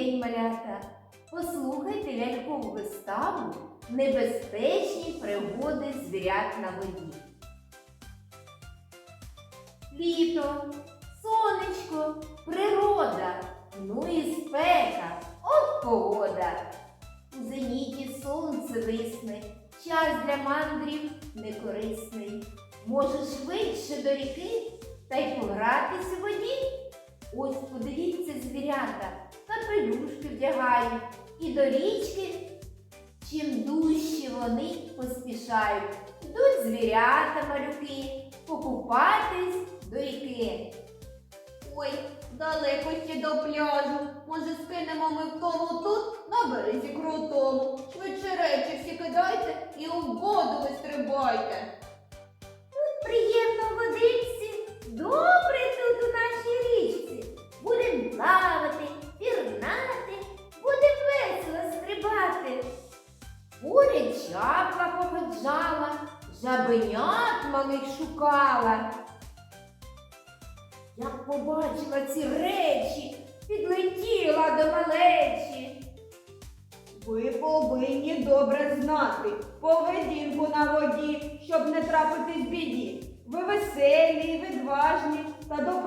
день, малята! Послухайте лялькову виставу Небезпечні пригоди звірят на воді. Літо, сонечко, природа, ну і спека, от погода. У зеніті сонце висне, час для мандрів некорисний. Може швидше до ріки та й погратись у воді. Ось подивіться звірята, капелюшки вдягають і до річки. Чим дужче вони поспішають, йдуть звірята малюки, покупатись до ріки. Ой, далеко ще до пляжу. Може, скинемо ми в тому тут на березі крутому. Швидше речі всі кидайте жабенят малих шукала. Як побачила ці речі, підлетіла до малечі. Ви повинні добре знати поведінку на воді, щоб не трапитись біді. Ви веселі, відважні та до правил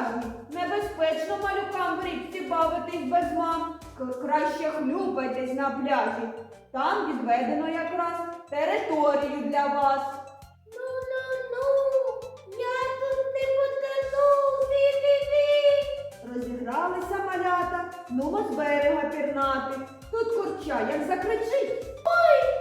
неуважні. Небезпечно малюкам в річці бавитись без мам. Краще хлюпайтесь на пляжі. Там відведено якраз територію для вас. Ну-ну-ну, я тут не потону, ви-ви-ви. Розігралися малята, ну з берега пірнати. Тут курча, як закричить, Ой,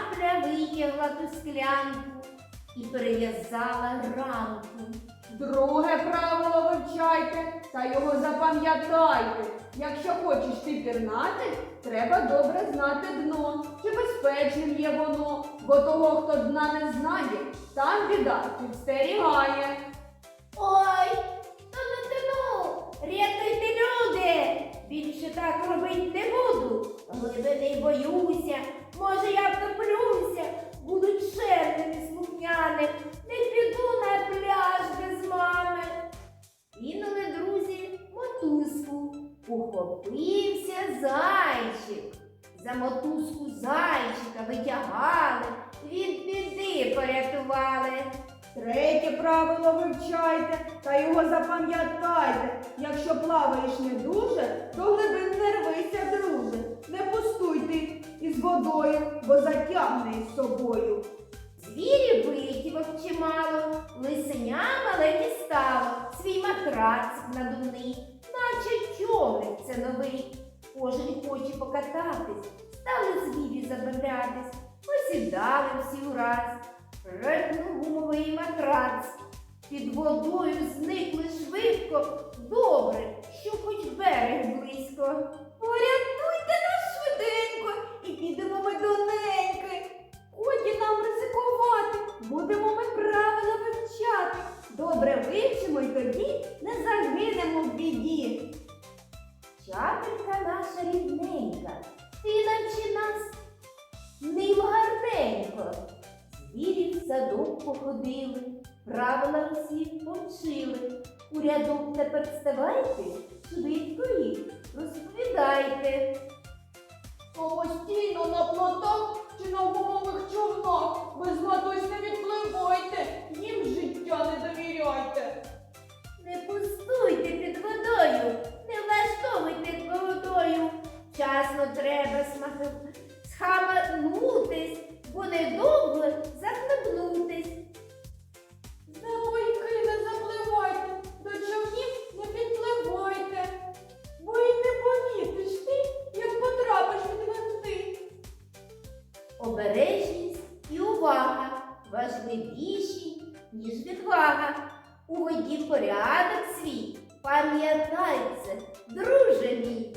Чапля витягла ту склянку і перев'язала рамку. Друге правило вивчайте та його запам'ятайте. Якщо хочеш ти пірнати, треба добре знати дно, чи безпечним є воно, бо того, хто дна не знає, там біда підстерігає. Ой, то не тяну, рятуйте люди. Більше так робить не ухопився зайчик. За мотузку зайчика витягали, від біди порятували. Третє правило вивчайте та його запам'ятайте. Якщо плаваєш не дуже, до глибин не рвися, друже. Не пустуй ти із водою, бо затягне із собою. Звірів витівок чимало, лисеня мале дістало, свій матрацик надувний, покататись, стали звірі забавлятись, посідали всі ураз, репнув гумовий матрац. Під водою зникли швидко, добре, що хоч берег близько. Порятуйте нас швиденько і підемо ми до неньки. Годі нам ризикувати, будемо ми правила вивчати. Добре вивчимо й тоді не загинемо в біді. Чапелька наша рідненька, ти навчи нас ним гарненько. Звірі в садок походили, правила всі повчили. У рядок тепер вставайте, швидко їх розповідайте. Самостійно на плотах чи на гумових човнах. Без матусь не відпливайте, їм життя не довіряйте. Важливіші, ніж відвага. У воді порядок свій. Пам'ятайте, друже мій,